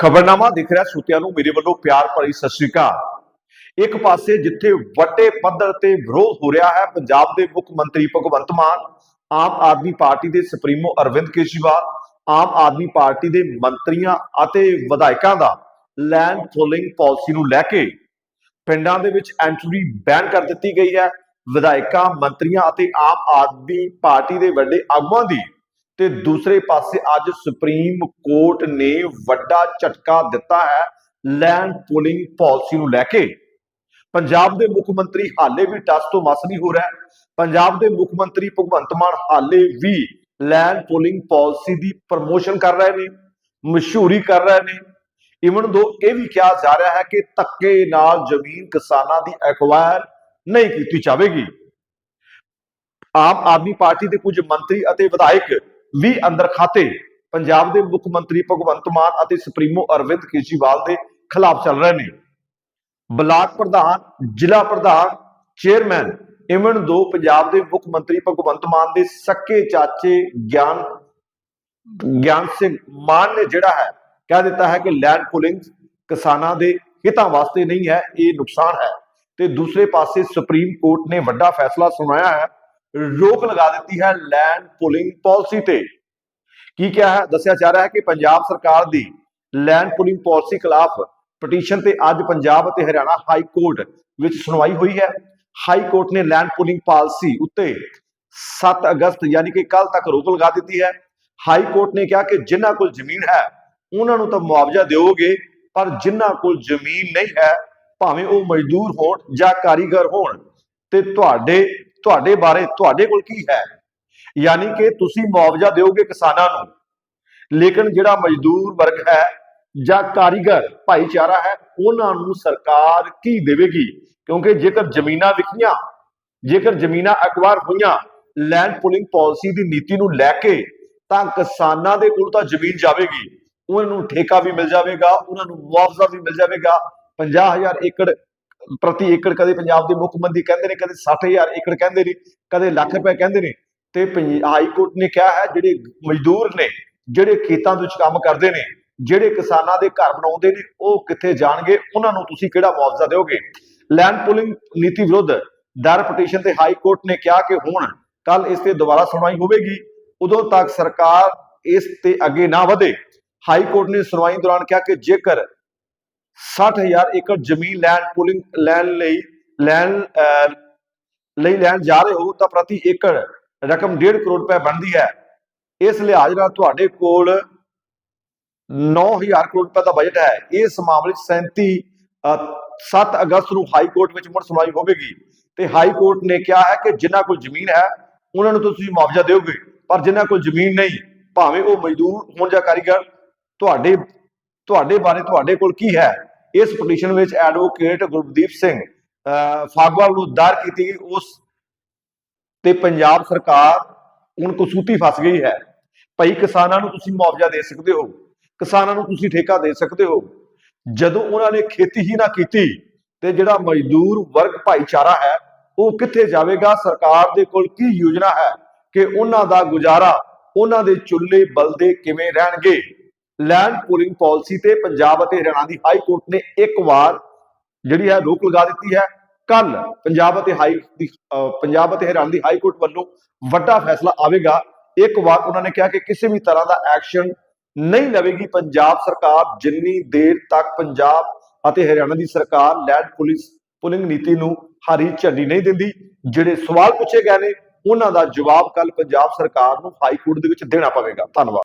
ਖਬਰਨਾਮਾ ਦਿਖ ਰਿਹਾ ਸੁਤਿਆਂ ਨੂੰ, ਮੇਰੇ ਵੱਲੋਂ ਪਿਆਰ ਭਰੀ ਸਤਿ ਸ਼੍ਰੀ ਅਕਾਲ। ਇੱਕ ਪਾਸੇ ਜਿੱਥੇ ਵੱਡੇ ਪੱਧਰ ਤੇ ਵਿਰੋਧ ਹੋ ਰਿਹਾ ਹੈ, ਪੰਜਾਬ ਦੇ ਮੁੱਖ ਮੰਤਰੀ ਭਗਵੰਤ ਮਾਨ, ਆਮ ਆਦਮੀ ਪਾਰਟੀ ਦੇ ਸੁਪਰੀਮੋ ਅਰਵਿੰਦ ਕੇਜਰੀਵਾਲ, ਆਮ ਆਦਮੀ ਪਾਰਟੀ ਦੇ ਮੰਤਰੀਆਂ ਅਤੇ ਵਿਧਾਇਕਾਂ ਦਾ ਲੈਂਡ ਪੋਲਿੰਗ ਪਾਲਿਸੀ ਨੂੰ ਲੈ ਕੇ ਪਿੰਡਾਂ ਦੇ ਵਿੱਚ ਐਂਟਰੀ ਬੈਨ ਕਰ ਦਿੱਤੀ ਗਈ ਹੈ। ਵਿਧਾਇਕਾਂ, ਮੰਤਰੀਆਂ ਅਤੇ ਆਮ ਆਦਮੀ ਪਾਰਟੀ ਦੇ ਵੱਡੇ ਆਗੂਆਂ ਦੀ ਤੇ ਦੂਸਰੇ ਪਾਸੇ ਅੱਜ ਸੁਪਰੀਮ ਕੋਰਟ ਨੇ ਵੱਡਾ ਝਟਕਾ ਦਿੱਤਾ ਹੈ ਲੈਂਡ ਪੋਲਿੰਗ ਪਾਲਿਸੀ ਨੂੰ ਲੈ ਕੇ। ਪੰਜਾਬ ਦੇ ਮੁੱਖ ਮੰਤਰੀ ਹਾਲੇ ਵੀ ਟਸ ਤੋਂ ਮਸ ਨਹੀਂ ਹੋ ਰਿਹਾ। ਪੰਜਾਬ ਦੇ ਮੁੱਖ ਮੰਤਰੀ ਭਗਵੰਤ ਮਾਨ ਹਾਲੇ ਵੀ ਲੈਂਡ ਪੋਲਿੰਗ ਪਾਲਿਸੀ ਦੀ ਪ੍ਰਮੋਸ਼ਨ ਕਰ ਰਹੇ ਨੇ, ਮਸ਼ਹੂਰੀ ਕਰ ਰਹੇ ਨੇ। ਇਵਨ ਦੋ ਇਹ ਵੀ ਕਿਹਾ ਜਾ ਰਿਹਾ ਹੈ ਕਿ ਧੱਕੇ ਨਾਲ ਜ਼ਮੀਨ ਕਿਸਾਨਾਂ ਦੀ ਐਕਵਾਇਰ ਨਹੀਂ ਕੀਤੀ ਜਾਵੇਗੀ। ਆਮ ਆਦਮੀ ਪਾਰਟੀ ਦੇ ਕੁਝ ਮੰਤਰੀ ਅਤੇ ਵਿਧਾਇਕ ਵੀ ਅੰਦਰ ਖਾਤੇ। ਪੰਜਾਬ ਦੇ ਮੁੱਖ ਮੰਤਰੀ ਭਗਵੰਤ ਮਾਨ ਅਤੇ ਸੁਪਰੀਮੋ ਅਰਵਿੰਦ ਕੇਜਰੀਵਾਲ ਦੇ ਖਿਲਾਫ ਚੱਲ ਰਹੇ ਨੇ। ਬਲਾਕ ਪ੍ਰਧਾਨ, ਜ਼ਿਲ੍ਹਾ ਪ੍ਰਧਾਨ, ਚੇਅਰਮੈਨ ਇਵਨ ਦੋ ਪੰਜਾਬ ਦੇ ਮੁੱਖ ਮੰਤਰੀ ਭਗਵੰਤ ਮਾਨ ਦੇ ਸੱਕੇ ਚਾਚੇ ਗਿਆਨ ਗਿਆਨ ਸਿੰਘ ਮਾਨ ਨੇ ਜਿਹੜਾ ਹੈ, ਕਹਿ ਦਿੱਤਾ ਹੈ ਕਿ ਲੈਂਡ ਪੁਲਿੰਗ ਕਿਸਾਨਾਂ ਦੇ ਹਿੱਤਾਂ ਵਾਸਤੇ ਨਹੀਂ ਹੈ, ਇਹ ਨੁਕਸਾਨ ਹੈ। ਤੇ ਦੂਸਰੇ ਪਾਸੇ ਸੁਪਰੀਮ ਕੋਰਟ ਨੇ ਵੱਡਾ ਫੈਸਲਾ ਸੁਣਾਇਆ ਹੈ ਰੋਕ ਲਗਾ ਦਿੱਤੀ ਹੈ ਲੈਂਡ ਪੁਲਿੰਗ ਪਾਲਿਸੀ ਤੇ। ਕੀ ਕਿਹਾ ਹੈ? ਦੱਸਿਆ ਜਾ ਰਿਹਾ ਹੈ ਕਿ ਪੰਜਾਬ ਸਰਕਾਰ ਦੀ ਲੈਂਡ ਪੁਲਿੰਗ ਪਾਲਿਸੀ ਖਿਲਾਫ ਪਟੀਸ਼ਨ ਤੇ ਅੱਜ ਪੰਜਾਬ ਅਤੇ ਹਰਿਆਣਾ ਹਾਈ ਕੋਰਟ ਵਿੱਚ ਸੁਣਵਾਈ ਹੋਈ ਹੈ। ਹਾਈ ਕੋਰਟ ਨੇ ਲੈਂਡ ਪੁਲਿੰਗ ਪਾਲਿਸੀ ਉੱਤੇ 7 ਅਗਸਤ ਯਾਨੀ ਕਿ ਕੱਲ ਤੱਕ ਰੋਕ ਲਗਾ ਦਿੱਤੀ ਹੈ। ਹਾਈ ਕੋਰਟ ਨੇ ਕਿਹਾ ਕਿ ਜਿਨ੍ਹਾਂ ਕੋਲ ਜ਼ਮੀਨ ਹੈ, ਉਹਨਾਂ ਨੂੰ ਤਾਂ ਮੁਆਵਜ਼ਾ ਦਿਓਗੇ, ਪਰ ਜਿਨ੍ਹਾਂ ਕੋਲ ਜ਼ਮੀਨ ਨਹੀਂ ਹੈ, ਭਾਵੇਂ ਉਹ ਮਜ਼ਦੂਰ ਹੋਣ ਜਾਂ ਕਾਰੀਗਰ ਹੋਣ, ਤੇ ਤੁਹਾਡੇ ਤੁਹਾਡੇ ਬਾਰੇ ਤੁਹਾਡੇ ਕੋਲ ਕੀ ਹੈ? ਯਾਨੀ ਕਿ ਤੁਸੀਂ ਮੁਆਵਜ਼ਾ ਦਿਓਗੇ ਕਿਸਾਨਾਂ ਨੂੰ। ਲੇਕਿਨ ਜਿਹੜਾ ਮਜ਼ਦੂਰ ਵਰਗ ਹੈ ਜਾਂ ਕਾਰੀਗਰ, ਭਾਈਚਾਰਾ ਹੈ, ਉਹਨਾਂ ਨੂੰ ਸਰਕਾਰ ਕੀ ਦੇਵੇਗੀ? ਕਿਉਂਕਿ ਜੇਕਰ ਜ਼ਮੀਨਾਂ ਵਿਕੀਆਂ, ਜੇਕਰ ਜ਼ਮੀਨਾਂ ਅਕਵਾਰ ਹੋਈਆਂ ਲੈਂਡ ਪੁਲਿੰਗ ਪਾਲਿਸੀ ਦੀ ਨੀਤੀ ਨੂੰ ਲੈ ਕੇ ਤਾਂ ਕਿਸਾਨਾਂ ਦੇ ਕੋਲ ਤਾਂ ਜ਼ਮੀਨ ਜਾਵੇਗੀ। ਉਹਨਾਂ ਨੂੰ ਠੇਕਾ ਵੀ ਮਿਲ ਜਾਵੇਗਾ, ਉਹਨਾਂ ਨੂੰ ਮੁਆਵਜ਼ਾ ਵੀ ਮਿਲ ਜਾਵੇਗਾ। 50000 ਏਕੜ ਪ੍ਰਤੀ ਏਕੜ ਕਦੇ ਪੰਜਾਬ ਦੇ ਮੁੱਖ ਮੰਤਰੀ ਕਹਿੰਦੇ ਨੇ, ਕਦੇ 60000 ਏਕੜ ਕਹਿੰਦੇ ਨੇ, ਕਦੇ ਲੱਖ ਰੁਪਏ ਕਹਿੰਦੇ ਨੇ। ਤੇ ਹਾਈ ਕੋਰਟ ਨੇ ਕਿਹਾ ਹੈ, ਜਿਹੜੇ ਮਜ਼ਦੂਰ ਨੇ, ਜਿਹੜੇ ਖੇਤਾਂ ਵਿੱਚ ਕੰਮ ਕਰਦੇ ਨੇ, ਜਿਹੜੇ ਕਿਸਾਨਾਂ ਦੇ ਘਰ ਬਣਾਉਂਦੇ ਨੇ, ਉਹ ਕਿੱਥੇ ਜਾਣਗੇ? ਉਹਨਾਂ ਨੂੰ ਤੁਸੀਂ ਕਿਹੜਾ ਮੁਆਵਜ਼ਾ ਦਿਓਗੇ? ਲੈਂਡ ਪੁਲਿੰਗ ਨੀਤੀ ਵਿਰੁੱਧ ਦਰ ਪਟੀਸ਼ਨ ਤੇ ਹਾਈ ਕੋਰਟ ਨੇ ਕਿਹਾ ਕਿ ਹੁਣ ਕੱਲ ਇਸ ਤੇ ਦੁਬਾਰਾ ਸੁਣਵਾਈ ਹੋਵੇਗੀ। ਉਦੋਂ ਤੱਕ ਸਰਕਾਰ ਇਸ ਤੇ ਅੱਗੇ ਨਾ ਵਧੇ। ਹਾਈ ਕੋਰਟ ਨੇ ਸੁਣਵਾਈ ਦੌਰਾਨ ਕਿਹਾ ਕਿ ਜੇਕਰ 60000 ਏਕੜ ਜ਼ਮੀਨ ਲੈਂਡ ਪੂਲਿੰਗ ਲੈਣ ਲਈ ਲੈਣ ਅਹ, ਲਈ ਲੈਣ ਜਾ ਰਹੇ ਹੋ ਤਾਂ ਪ੍ਰਤੀ ਏਕੜ ਰਕਮ 1.5 ਕਰੋੜ ਰੁਪਏ ਬਣਦੀ ਹੈ। ਇਸ ਲਿਹਾਜ਼ ਨਾਲ ਤੁਹਾਡੇ ਕੋਲ 9000 ਕਰੋੜ ਰੁਪਏ ਦਾ ਬਜਟ ਹੈ। ਇਸ ਮਾਮਲੇ 'ਚ 37 ਅਹ, 7 ਅਗਸਤ ਨੂੰ ਹਾਈ ਕੋਰਟ ਵਿੱਚ ਮੁੜ ਸੁਣਵਾਈ ਹੋਵੇਗੀ। ਤੇ ਹਾਈ ਕੋਰਟ ਨੇ ਕਿਹਾ ਹੈ ਕਿ ਜਿਨ੍ਹਾਂ ਕੋਲ ਜ਼ਮੀਨ ਹੈ ਉਹਨਾਂ ਨੂੰ ਤੁਸੀਂ ਮੁਆਵਜ਼ਾ ਦਿਓਗੇ। ਪਰ ਜਿਨ੍ਹਾਂ ਕੋਲ ਜ਼ਮੀਨ ਨਹੀਂ ਭਾਵੇਂ ਉਹ ਮਜ਼ਦੂਰ ਹੋਣ ਜਾਂ ਕਾਰੀਗਰ ਤੁਹਾਡੇ ਤੁਹਾਡੇ ਬਾਰੇ ਤੁਹਾਡੇ ਕੋਲ ਕੀ ਹੈ? ਇਸ ਪਟੀਸ਼ਨ ਵਿੱਚ ਐਡਵੋਕੇਟ ਗੁਰਦੀਪ ਸਿੰਘ ਫਾਗਵਾਲ ਨੂੰ ਦਾਇਰ ਕੀਤੀ ਗਈ ਉਸ ਤੇ ਪੰਜਾਬ ਸਰਕਾਰ ਹੁਣ ਕਸੂਤੀ ਫਸ ਗਈ ਹੈ। ਭਾਈ ਕਿਸਾਨਾਂ ਨੂੰ ਤੁਸੀਂ ਮੁਆਵਜ਼ਾ ਦੇ ਸਕਦੇ ਹੋ, ਕਿਸਾਨਾਂ ਨੂੰ ਤੁਸੀਂ ਠੇਕਾ ਦੇ ਸਕਦੇ ਹੋ। ਜਦੋਂ ਉਹਨਾਂ ਨੇ ਖੇਤੀ ਹੀ ਨਾ ਕੀਤੀ ਤੇ ਜਿਹੜਾ ਮਜ਼ਦੂਰ ਵਰਗ ਭਾਈਚਾਰਾ ਹੈ, ਉਹ ਕਿੱਥੇ ਜਾਵੇਗਾ? ਸਰਕਾਰ ਦੇ ਕੋਲ ਕੀ ਯੋਜਨਾ ਹੈ ਕਿ ਉਹਨਾਂ ਦਾ ਗੁਜ਼ਾਰਾ, ਉਹਨਾਂ ਦੇ ਚੁੱਲ੍ਹੇ ਬਲਦੇ ਕਿਵੇਂ ਰਹਿਣਗੇ? ਲੈਂਡ ਪੂਲਿੰਗ ਪਾਲਿਸੀ ਤੇ ਪੰਜਾਬ ਅਤੇ ਹਰਿਆਣਾ ਦੀ ਹਾਈ ਕੋਰਟ ਨੇ ਇੱਕ ਵਾਰ ਜਿਹੜੀ ਹੈ ਰੋਕ ਲਗਾ ਦਿੱਤੀ ਹੈ। ਕੱਲ ਪੰਜਾਬ ਅਤੇ ਹਾਈ ਦੀ ਪੰਜਾਬ ਅਤੇ ਹਰਿਆਣਾ ਦੀ ਹਾਈ ਕੋਰਟ ਵੱਲੋਂ ਵੱਡਾ ਫੈਸਲਾ ਆਵੇਗਾ। ਇੱਕ ਵਾਰ ਉਹਨਾਂ ਨੇ ਕਿਹਾ ਕਿ ਕਿਸੇ ਵੀ ਤਰ੍ਹਾਂ ਦਾ ਐਕਸ਼ਨ ਨਹੀਂ ਲਵੇਗੀ। ਪੰਜਾਬ ਸਰਕਾਰ ਜਿੰਨੀ ਦੇਰ ਤੱਕ ਪੰਜਾਬ ਅਤੇ ਹਰਿਆਣਾ ਦੀ ਸਰਕਾਰ ਲੈਂਡ ਪੁਲਿਸ ਪੁਲਿੰਗ ਨੀਤੀ ਨੂੰ ਹਰੀ ਝੰਡੀ ਨਹੀਂ ਦਿੰਦੀ, ਜਿਹੜੇ ਸਵਾਲ ਪੁੱਛੇ ਗਏ ਨੇ, ਉਹਨਾਂ ਦਾ ਜਵਾਬ ਕੱਲ ਪੰਜਾਬ ਸਰਕਾਰ ਨੂੰ ਹਾਈ ਕੋਰਟ ਦੇ ਵਿੱਚ ਦੇਣਾ ਪਵੇਗਾ। ਧੰਨਵਾਦ।